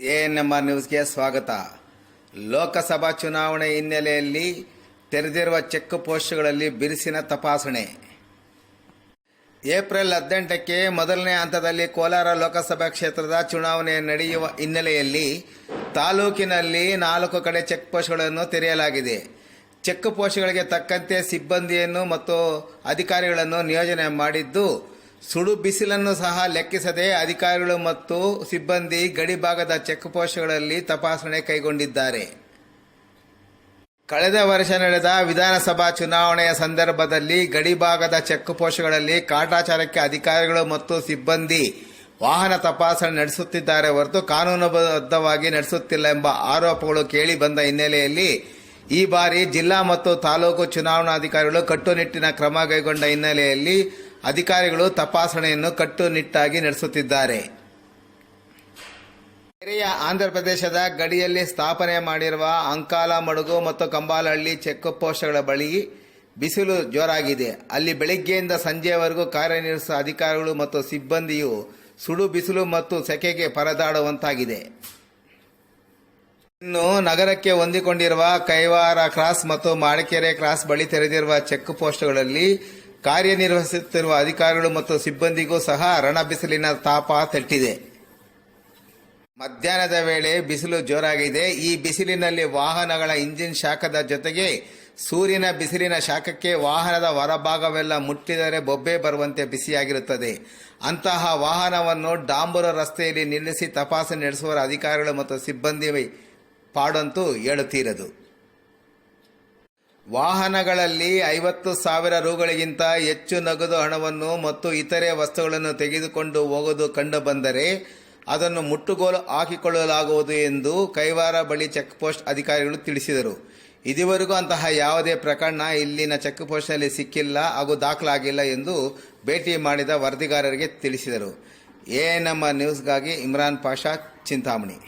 ANMR ನ್ಯೂಸ್ಗೆ ಸ್ವಾಗತ. ಲೋಕಸಭಾ ಚುನಾವಣೆ ಹಿನ್ನೆಲೆಯಲ್ಲಿ ತೆರೆದಿರುವ ಚೆಕ್ ಪೋಸ್ಟ್ಗಳಲ್ಲಿ ಬಿರುಸಿನ ತಪಾಸಣೆ. ಏಪ್ರಿಲ್ ಹದಿನೆಂಟಕ್ಕೆ ಮೊದಲನೇ ಹಂತದಲ್ಲಿ ಕೋಲಾರ ಲೋಕಸಭಾ ಕ್ಷೇತ್ರದ ಚುನಾವಣೆ ನಡೆಯುವ ಹಿನ್ನೆಲೆಯಲ್ಲಿ ತಾಲೂಕಿನಲ್ಲಿ ನಾಲ್ಕು ಕಡೆ ಚೆಕ್ ಪೋಸ್ಟ್ಗಳನ್ನು ತೆರೆಯಲಾಗಿದೆ. ಚೆಕ್ ಪೋಸ್ಟ್ಗಳಿಗೆ ತಕ್ಕಂತೆ ಸಿಬ್ಬಂದಿಯನ್ನು ಮತ್ತು ಅಧಿಕಾರಿಗಳನ್ನು ನಿಯೋಜನೆ ಮಾಡಿದ್ದು ಸುಡು ಬಿಸಿಲನ್ನು ಸಹ ಲೆಕ್ಕಿಸದೆ ಅಧಿಕಾರಿಗಳು ಮತ್ತು ಸಿಬ್ಬಂದಿ ಗಡಿ ಭಾಗದ ಚೆಕ್ ಪೋಸ್ಟ್ಗಳಲ್ಲಿ ತಪಾಸಣೆ ಕೈಗೊಂಡಿದ್ದಾರೆ. ಕಳೆದ ವರ್ಷ ನಡೆದ ವಿಧಾನಸಭಾ ಚುನಾವಣೆಯ ಸಂದರ್ಭದಲ್ಲಿ ಗಡಿ ಭಾಗದ ಚೆಕ್ ಪೋಸ್ಟ್ಗಳಲ್ಲಿ ಕಾಟಾಚಾರಕ್ಕೆ ಅಧಿಕಾರಿಗಳು ಮತ್ತು ಸಿಬ್ಬಂದಿ ವಾಹನ ತಪಾಸಣೆ ನಡೆಸುತ್ತಿದ್ದಾರೆ ಹೊರತು ಕಾನೂನುಬದ್ಧವಾಗಿ ನಡೆಸುತ್ತಿಲ್ಲ ಎಂಬ ಆರೋಪಗಳು ಕೇಳಿ ಬಂದ ಹಿನ್ನೆಲೆಯಲ್ಲಿ ಈ ಬಾರಿ ಜಿಲ್ಲಾ ಮತ್ತು ತಾಲೂಕು ಚುನಾವಣಾಧಿಕಾರಿಗಳು ಕಟ್ಟುನಿಟ್ಟಿನ ಕ್ರಮ ಕೈಗೊಂಡ ಹಿನ್ನೆಲೆಯಲ್ಲಿ ಅಧಿಕಾರಿಗಳು ತಪಾಸಣೆಯನ್ನು ಕಟ್ಟುನಿಟ್ಟಾಗಿ ನಡೆಸುತ್ತಿದ್ದಾರೆ. ನೆರೆಯ ಆಂಧ್ರಪ್ರದೇಶದ ಗಡಿಯಲ್ಲಿ ಸ್ಥಾಪನೆ ಮಾಡಿರುವ ಅಂಕಾಲ ಮಡುಗು ಮತ್ತು ಕಂಬಾಲಹಳ್ಳಿ ಚೆಕ್ ಪೋಸ್ಟ್ಗಳ ಬಳಿ ಬಿಸಿಲು ಜೋರಾಗಿದೆ. ಅಲ್ಲಿ ಬೆಳಿಗ್ಗೆಯಿಂದ ಸಂಜೆಯವರೆಗೂ ಕಾರ್ಯನಿರ್ವಹಿಸುವ ಅಧಿಕಾರಿಗಳು ಮತ್ತು ಸಿಬ್ಬಂದಿಯು ಸುಡು ಬಿಸಿಲು ಮತ್ತು ಸೆಕೆಗೆ ಪರದಾಡುವಂತಾಗಿದೆ. ಇನ್ನು ನಗರಕ್ಕೆ ಹೊಂದಿಕೊಂಡಿರುವ ಕೈವಾರ ಕ್ರಾಸ್ ಮತ್ತು ಮಾಡಿಕೆರೆ ಕ್ರಾಸ್ ಬಳಿ ತೆರೆದಿರುವ ಚೆಕ್ ಪೋಸ್ಟ್ಗಳಲ್ಲಿ ಕಾರ್ಯನಿರ್ವಹಿಸುತ್ತಿರುವ ಅಧಿಕಾರಿಗಳು ಮತ್ತು ಸಿಬ್ಬಂದಿಗೂ ಸಹ ರಣ ಬಿಸಿಲಿನ ತಾಪ ತಟ್ಟಿದೆ. ಮಧ್ಯಾಹ್ನದ ವೇಳೆ ಬಿಸಿಲು ಜೋರಾಗಿದೆ. ಈ ಬಿಸಿಲಿನಲ್ಲಿ ವಾಹನಗಳ ಇಂಜಿನ್ ಶಾಖದ ಜೊತೆಗೆ ಸೂರ್ಯನ ಬಿಸಿಲಿನ ಶಾಖಕ್ಕೆ ವಾಹನದ ಹೊರಭಾಗವೆಲ್ಲ ಮುಟ್ಟಿದರೆ ಬೊಬ್ಬೆ ಬರುವಂತೆ ಬಿಸಿಯಾಗಿರುತ್ತದೆ. ಅಂತಹ ವಾಹನವನ್ನು ಡಾಂಬರು ರಸ್ತೆಯಲ್ಲಿ ನಿಲ್ಲಿಸಿ ತಪಾಸಣೆ ನಡೆಸುವ ಅಧಿಕಾರಿಗಳು ಮತ್ತು ಸಿಬ್ಬಂದಿ ಪಾಡಂತೂ ಹೇಳುತ್ತೀರದು. ವಾಹನಗಳಲ್ಲಿ ಐವತ್ತು ಸಾವಿರ ರುಗಳಿಗಿಂತ ಹೆಚ್ಚು ನಗದು ಹಣವನ್ನು ಮತ್ತು ಇತರೆ ವಸ್ತುಗಳನ್ನು ತೆಗೆದುಕೊಂಡು ಹೋಗುವುದು ಕಂಡುಬಂದರೆ ಅದನ್ನು ಮುಟ್ಟುಗೋಲು ಹಾಕಿಕೊಳ್ಳಲಾಗುವುದು ಎಂದು ಕೈವಾರ ಬಳಿ ಚೆಕ್ ಪೋಸ್ಟ್ ಅಧಿಕಾರಿಗಳು ತಿಳಿಸಿದರು. ಇದುವರೆಗೂ ಅಂತಹ ಯಾವುದೇ ಪ್ರಕರಣ ಇಲ್ಲಿನ ಚೆಕ್ ಪೋಸ್ಟ್ನಲ್ಲಿ ಸಿಕ್ಕಿಲ್ಲ ಹಾಗೂ ದಾಖಲಾಗಿಲ್ಲ ಎಂದು ಭೇಟಿ ಮಾಡಿದ ವರದಿಗಾರರಿಗೆ ತಿಳಿಸಿದರು. ಎ ನಮ್ಮ ನ್ಯೂಸ್ಗಾಗಿ ಇಮ್ರಾನ್ ಪಾಷಾ ಚಿಂತಾಮಣಿ.